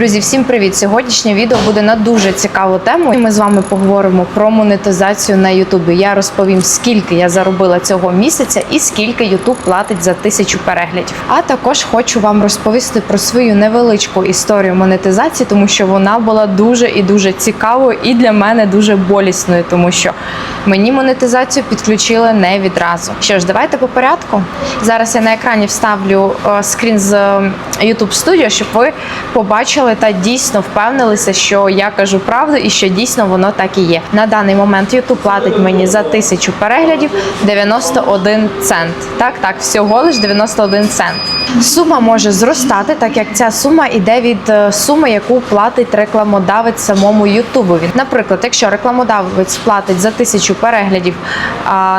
Друзі, всім привіт! Сьогоднішнє відео буде на дуже цікаву тему. І Ми з вами поговоримо про монетизацію на Ютубі. Я розповім, скільки я заробила цього місяця і скільки Ютуб платить за тисячу переглядів. А також хочу вам розповісти про свою невеличку історію монетизації, тому що вона була дуже і дуже цікавою і для мене дуже болісною, тому що мені монетизацію підключили не відразу. Що ж, давайте по порядку. Зараз я на екрані вставлю е, скрін з е, YouTube Studio, щоб ви побачили та дійсно впевнилися, що я кажу правду і що дійсно воно так і є. На даний момент YouTube платить мені за тисячу переглядів 91 цент. Так, так, всього лиш 91 цент. Сума може зростати, так як ця сума іде від е, суми, яку платить рекламодавець самому Ютубові. Наприклад, якщо рекламодавець платить за тисячу переглядів,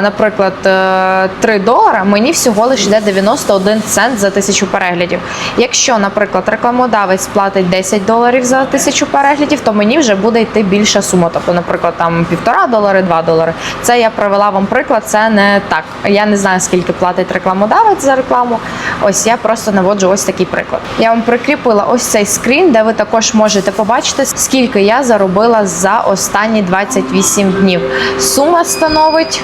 наприклад, е, 3 долара, мені всього лиш йде 91 цент за тисячу переглядів. Якщо, наприклад, рекламодавець платить 10 доларів за тисячу переглядів, то мені вже буде йти більша сума. Тобто, наприклад, там півтора долари, 2 долари. Це я привела вам приклад. Це не так. Я не знаю, скільки платить рекламодавець за рекламу. Ось я просто наводжу ось такий приклад. Я вам прикріпила ось цей скрін, де ви також можете побачити, скільки я заробила за останні 28 днів. Сума становить.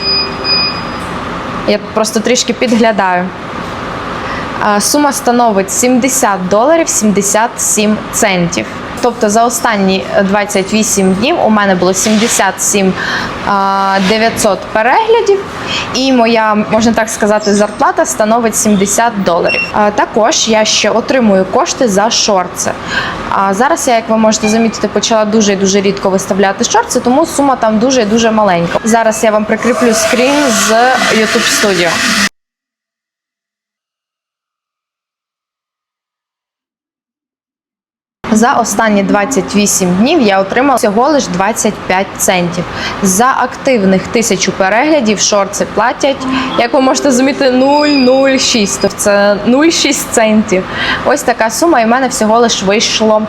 Я просто трішки підглядаю. Сума становить 70 доларів 77 центів. Тобто за останні 28 днів у мене було 77 а, 900 переглядів, і моя, можна так сказати, зарплата становить 70 доларів. Також я ще отримую кошти за шорти. А зараз я, як ви можете замітити, почала дуже дуже рідко виставляти шорти, тому сума там дуже дуже маленька. Зараз я вам прикріплю скрін з YouTube Studio. За останні 28 днів я отримала всього лиш 25 центів. За активних тисячу переглядів шорти платять, як ви можете зуміти, 0,06. Тобто це 0,6 центів. Ось така сума, і в мене всього лиш вийшло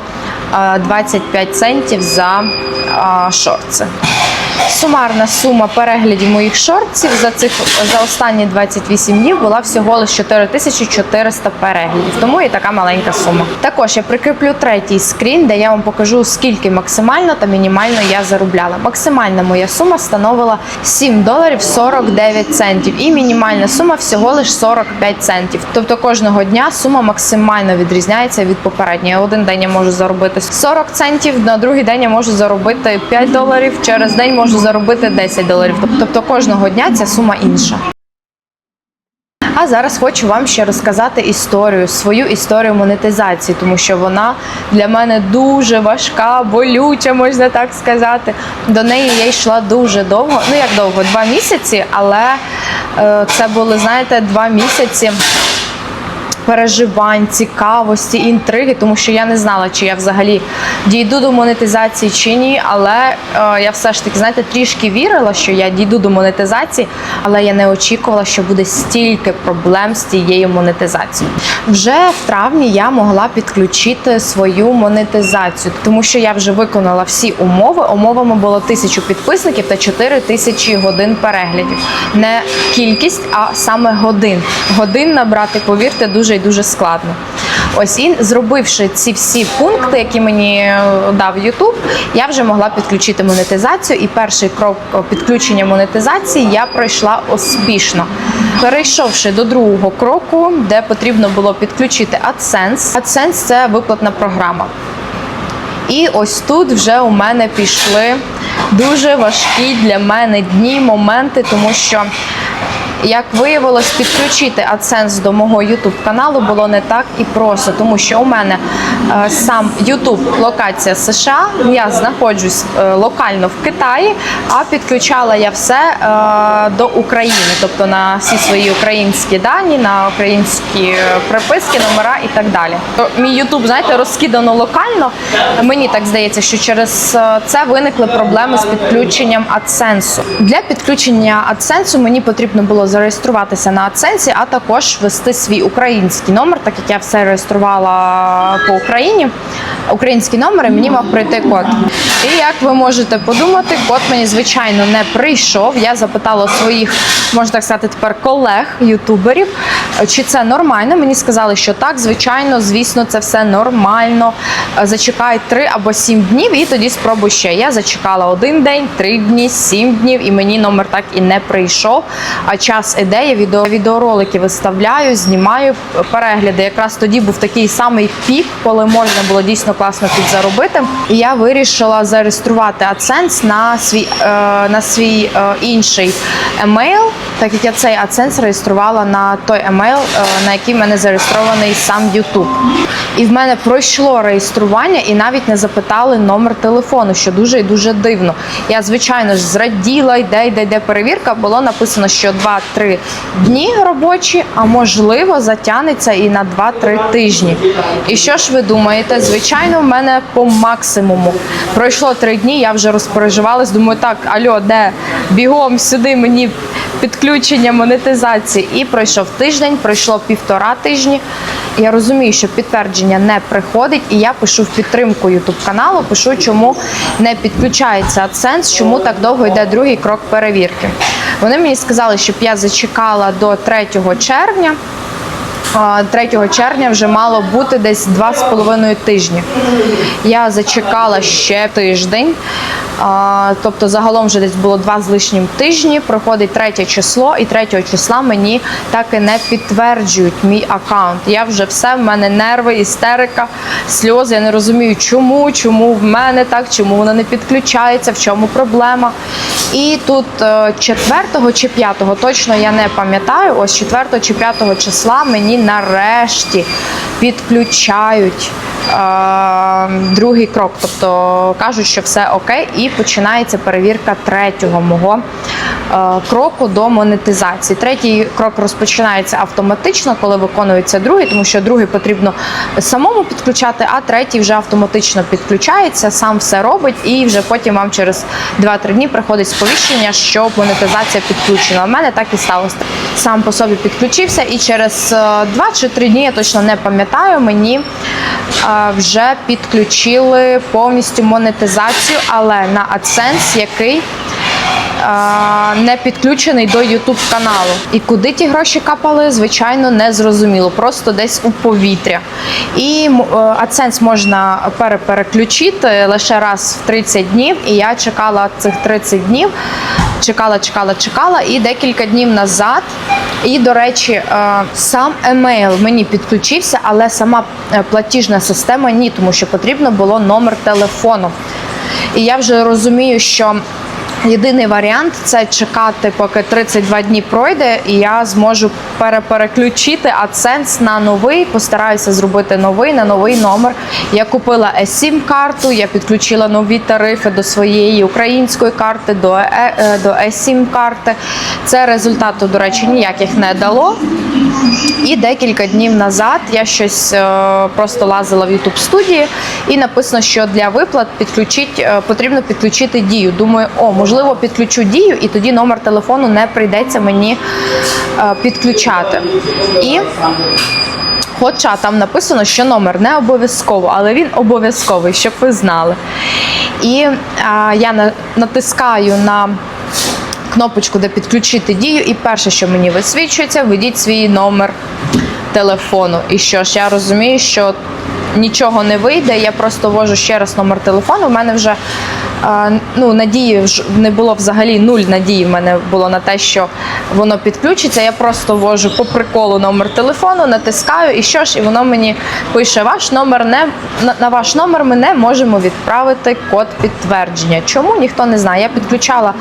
е, 25 центів за е, шорти. Сумарна сума переглядів моїх шортів за цих за останні 28 днів була всього лише 4400 переглядів. Тому і така маленька сума. Також я прикріплю третій скрін, де я вам покажу, скільки максимально та мінімально я заробляла. Максимальна моя сума становила 7 доларів 49 центів, і мінімальна сума всього лише 45 центів. Тобто кожного дня сума максимально відрізняється від попередньої. Один день я можу заробити 40 центів, на другий день я можу заробити 5 доларів. Через день можу заробити 10 доларів. Тобто кожного дня ця сума інша. А зараз хочу вам ще розказати історію, свою історію монетизації, тому що вона для мене дуже важка, болюча, можна так сказати. До неї я йшла дуже довго. Ну як довго? Два місяці, але е, це були, знаєте, два місяці переживань, цікавості, інтриги, тому що я не знала, чи я взагалі дійду до монетизації чи ні. Але е, я все ж таки, знаєте, трішки вірила, що я дійду до монетизації, але я не очікувала, що буде стільки проблем з тією монетизацією. Вже в травні я могла підключити свою монетизацію, тому що я вже виконала всі умови. Умовами було тисячу підписників та 4 тисячі годин переглядів. Не кількість, а саме годин. Годин набрати, повірте, дуже і дуже складно. Ось і зробивши ці всі пункти, які мені е, дав YouTube, я вже могла підключити монетизацію. І перший крок підключення монетизації я пройшла успішно. Перейшовши до другого кроку, де потрібно було підключити AdSense. AdSense – це виплатна програма. І ось тут вже у мене пішли дуже важкі для мене дні, моменти, тому що. Як виявилось, підключити AdSense до мого YouTube каналу було не так і просто, тому що у мене е, сам YouTube локація США, я знаходжусь е, локально в Китаї, а підключала я все е, до України, тобто на всі свої українські дані, на українські приписки, номера і так далі. Мій YouTube, знаєте, розкидано локально. Мені так здається, що через це виникли проблеми з підключенням AdSense. Для підключення AdSense мені потрібно було зареєструватися на адсенсі, а також ввести свій український номер, так як я все реєструвала по Україні. Український номер і мені мав прийти код. І як ви можете подумати, код мені звичайно не прийшов. Я запитала своїх, можна так сказати, тепер колег, ютуберів, чи це нормально. Мені сказали, що так, звичайно, звісно, це все нормально. Е, Зачекай 3 або 7 днів, і тоді спробуй ще. Я зачекала один день, 3 дні, 7 днів, і мені номер так і не прийшов. А час іде, я відео, відеоролики виставляю, знімаю перегляди. Якраз тоді був такий самий пік, коли можна було дійсно класно підзаробити. І я вирішила зареєструвати AdSense на свій е, на свій е, інший емейл, так як я цей AdSense реєструвала на той емейл, е, на який мене зареєстрований сам YouTube. І в мене пройшло реєстрування, і навіть не запитали номер телефону, що дуже і дуже дивно. Я звичайно ж зраділа, йде, йде, йде перевірка. Було написано, що 2-3 дні робочі, а можливо затягнеться і на 2-3 тижні. І що ж ви думаєте? Звичайно, в мене по максимуму пройшло 3 дні. Я вже розпереживалась. Думаю, так, альо, де бігом сюди мені підключення монетизації. І пройшов тиждень, пройшло півтора тижні. Я розумію, що підтвердження не приходить, і я пишу в підтримку YouTube каналу, пишу, чому не підключається AdSense, чому так довго йде другий крок перевірки. Вони мені сказали, щоб я зачекала до 3 червня. А, 3 червня вже мало бути десь 2,5 тижні. Я зачекала ще тиждень. Тобто загалом вже десь було два з лишнім тижні. Проходить третє число, і 3 числа мені так і не підтверджують мій аккаунт. Я вже все, в мене нерви, істерика, сльози. Я не розумію, чому, чому в мене так, чому воно не підключається, в чому проблема. І тут 4 чи 5, точно я не пам'ятаю. Ось 4 чи 5 числа мені нарешті підключають е, другий крок. Тобто кажуть, що все окей, і починається перевірка третього мого е, кроку до монетизації. Третій крок розпочинається автоматично, коли виконується другий, тому що другий потрібно самому підключати, а третій вже автоматично підключається, сам все робить, і вже потім вам через 2-3 дні приходить сповіщення, що монетизація підключена. У мене так і сталося. Сам по собі підключився, і через 2 чи 3 дні, я точно не пам'ятаю, мені е, вже підключили повністю монетизацію, але на AdSense, який не підключений до YouTube каналу. І куди ті гроші капали, звичайно, не зрозуміло. Просто десь у повітря. І е, AdSense можна перепереключити лише раз в 30 днів. І я чекала цих 30 днів. Чекала, чекала, чекала, і декілька днів назад. І, до речі, е, сам емейл мені підключився, але сама е, платіжна система ні, тому що потрібно було номер телефону. І я вже розумію, що єдиний варіант це чекати, поки 32 дні пройде, і я зможу перепереключити AdSense на новий. Постараюся зробити новий на новий номер. Я купила eSIM карту, я підключила нові тарифи до своєї української карти, до, е, до eSIM карти. Це результату, до речі, ніяких не дало. І декілька днів назад я щось е, просто лазила в YouTube студії і написано, що для виплат підключить, потрібно підключити дію. Думаю, о, можливо, підключу дію, і тоді номер телефону не прийдеться мені е, підключати. І Хоча там написано, що номер не обов'язково, але він обов'язковий, щоб ви знали. І а, я на- натискаю на кнопочку, де підключити дію, і перше, що мені висвічується, введіть свій номер телефону. І що ж, я розумію, що нічого не вийде. Я просто ввожу ще раз номер телефону. У мене вже ну, надії не було взагалі нуль надії в мене було на те, що воно підключиться. Я просто ввожу по приколу номер телефону, натискаю, і що ж, і воно мені пише: ваш номер не на, ваш номер ми не можемо відправити код підтвердження. Чому ніхто не знає? Я підключала,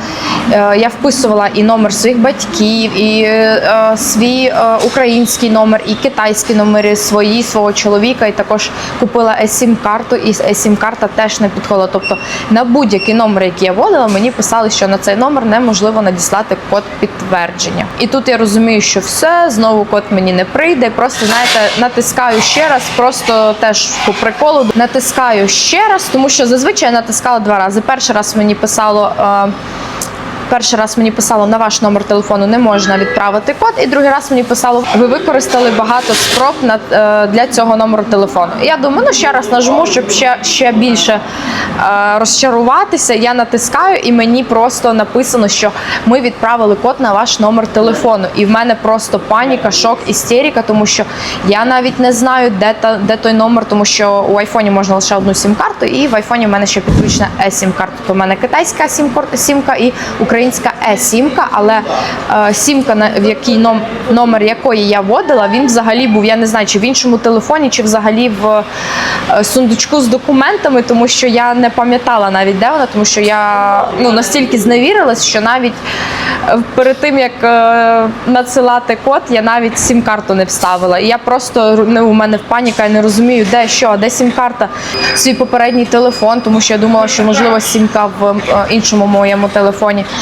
е, я вписувала і номер своїх батьків, і е, свій е, український номер, і китайські номери свої, свого чоловіка, і також купила eSIM карту, і eSIM карта теж не підходила. Тобто на будь-який номер, який я вводила, мені писали, що на цей номер неможливо надіслати код підтвердження. І тут я розумію, що все, знову код мені не прийде. Просто знаєте, натискаю ще раз, просто теж по приколу натискаю ще раз, тому що зазвичай я натискала два рази. Перший раз мені писало. Е, Перший раз мені писало на ваш номер телефону не можна відправити код, і другий раз мені писало, ви використали багато спроб на, е, для цього номеру телефону. Я думаю, ну ще раз нажму, щоб ще, ще більше е, розчаруватися. Я натискаю, і мені просто написано, що ми відправили код на ваш номер телефону. І в мене просто паніка, шок, істерика, тому що я навіть не знаю, де та де той номер, тому що у айфоні можна лише одну сім-карту, і в айфоні в мене ще підключена е-сім-карта. Тобто в мене китайська сім-кар- сімка і українська е-сімка, але е, сімка, в ном, номер якої я вводила, він взагалі був, я не знаю, чи в іншому телефоні, чи взагалі в е, сундучку з документами, тому що я не пам'ятала навіть де вона, тому що я ну настільки зневірилась, що навіть е, перед тим як надсилати код, я навіть сім-карту не вставила. І я просто ну, у мене в паніка, я не розумію, де що, де сім-карта, свій попередній телефон, тому що я думала, що можливо сімка в іншому моєму телефоні.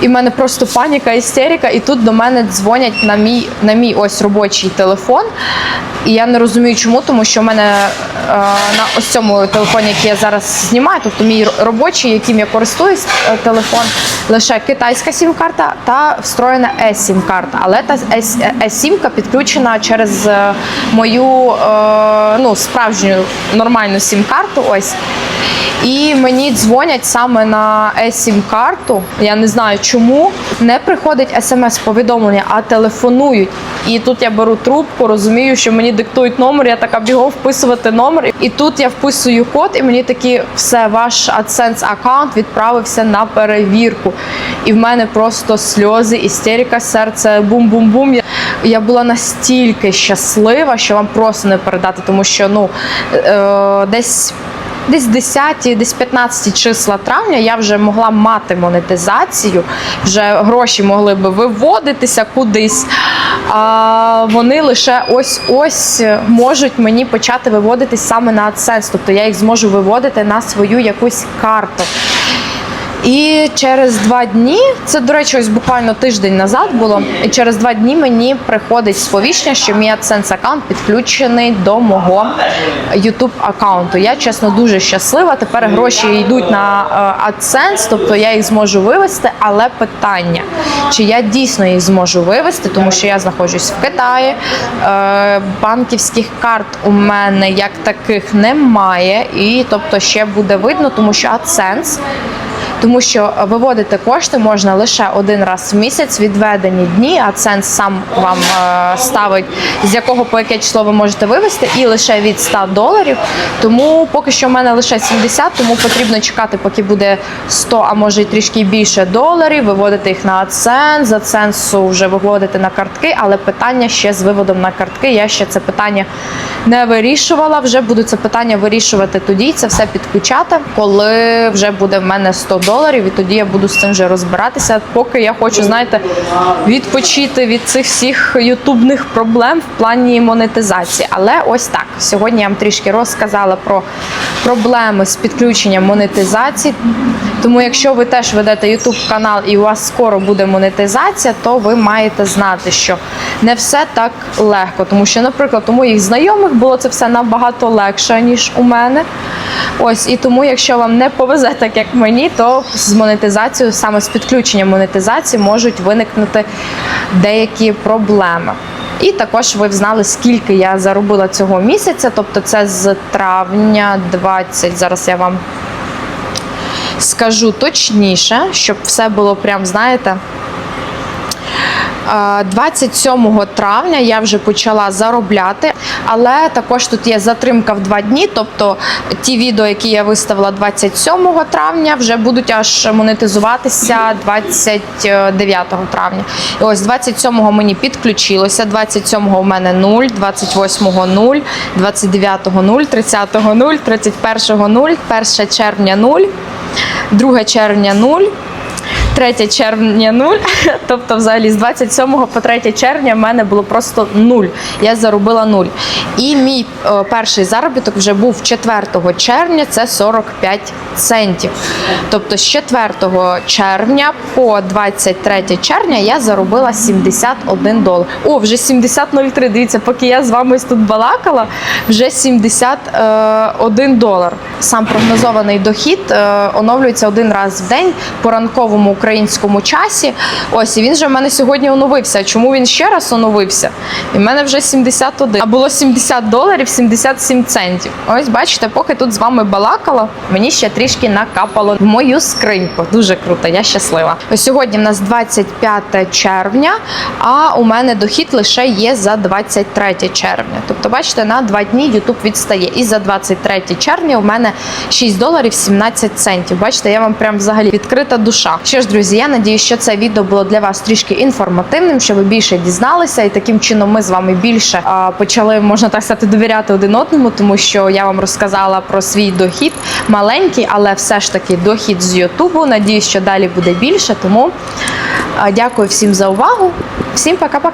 І в мене просто паніка, істерика, і тут до мене дзвонять на мій на мій ось робочий телефон. І я не розумію, чому, тому що в мене е, на ось цьому телефоні, який я зараз знімаю, тобто мій робочий, яким я користуюсь, е, телефон, лише китайська сім-карта та встроєна е-сім-карта. Але та ес- е-сімка підключена через е, мою е, ну, справжню нормальну сім-карту. Ось. І мені дзвонять саме на е-сім-карту. Я не знаю чому. Не приходить смс-повідомлення, а телефонують. І тут я беру трубку, розумію, що мені диктують номер. Я така бігом вписувати номер. І тут я вписую код, і мені такі все, ваш AdSense аккаунт відправився на перевірку. І в мене просто сльози, істерика, серце, бум-бум-бум. Я- Я була настільки щаслива, що вам просто не передати, тому що ну е, десь. Десь 10, десь 15 числа травня я вже могла мати монетизацію, вже гроші могли би виводитися кудись. А вони лише ось-ось можуть мені почати виводитись саме на AdSense, тобто я їх зможу виводити на свою якусь карту. І через два дні, це до речі, ось буквально тиждень назад було. І через два дні мені приходить сповіщення, що мій AdSense аккаунт підключений до мого YouTube аккаунту. Я чесно дуже щаслива. Тепер гроші йдуть на е, AdSense, тобто я їх зможу вивести. Але питання, чи я дійсно їх зможу вивести, тому що я знаходжусь в Китаї. Е, банківських карт у мене як таких немає, і тобто ще буде видно, тому що AdSense тому що виводити кошти можна лише один раз в місяць, відведені дні. А ценз сам вам е, ставить, з якого по яке число ви можете вивести, і лише від 100 доларів. Тому поки що в мене лише 70, тому потрібно чекати, поки буде 100, а може й трішки більше доларів, виводити їх на AdSense, з AdSense вже виводити на картки, але питання ще з виводом на картки. Я ще це питання не вирішувала. Вже буду це питання вирішувати тоді. Це все підключати, коли вже буде в мене 100 доларів, і тоді я буду з цим вже розбиратися. Поки я хочу, знаєте, відпочити від цих всіх ютубних проблем в плані монетизації. Але ось так. Сьогодні я вам трішки розказала про проблеми з підключенням монетизації. Тому, якщо ви теж ведете YouTube канал і у вас скоро буде монетизація, то ви маєте знати, що не все так легко. Тому що, наприклад, у моїх знайомих було це все набагато легше, ніж у мене. Ось і тому, якщо вам не повезе так, як мені, то з монетизацією, саме з підключенням монетизації, можуть виникнути деякі проблеми. І також ви б знали, скільки я заробила цього місяця. Тобто, це з травня 20, Зараз я вам скажу точніше, щоб все було прям, знаєте. Е, 27 травня я вже почала заробляти, але також тут є затримка в два дні. Тобто ті відео, які я виставила 27 травня, вже будуть аж монетизуватися 29 травня. І ось 27-го мені підключилося, 27-го в мене 0, 28-го 0, 29-го 0, 30-го 0, 31-го 0, 1 червня 0, 2 червня 0. 3 червня 0, тобто взагалі з 27 по 3 червня в мене було просто 0. Я заробила 0. І мій е, перший заробіток вже був 4 червня, це 45 центів. Тобто з 4 червня по 23 червня я заробила 71 долар. О, вже 70,03. Дивіться, поки я з вами тут балакала, вже 71 долар. Сам прогнозований дохід е, оновлюється один раз в день по ранковому українському українському часі. Ось і він же в мене сьогодні оновився. Чому він ще раз оновився? І в мене вже 71. А було 70 доларів 77 центів. Ось бачите, поки тут з вами балакала, мені ще трішки накапало в мою скриньку. Дуже круто, я щаслива. Ось сьогодні в нас 25 червня, а у мене дохід лише є за 23 червня. Тобто, бачите, на два дні YouTube відстає. І за 23 червня у мене 6 доларів 17 центів. Бачите, я вам прям взагалі відкрита душа. Що ж, друзі, я надію, що це відео було для вас трішки інформативним, щоб ви більше дізналися, і таким чином ми з вами більше почали, можна так сказати, довіряти один одному, тому що я вам розказала про свій дохід маленький, але все ж таки дохід з Ютубу. Надіюсь, що далі буде більше. Тому дякую всім за увагу. Всім пока-пока.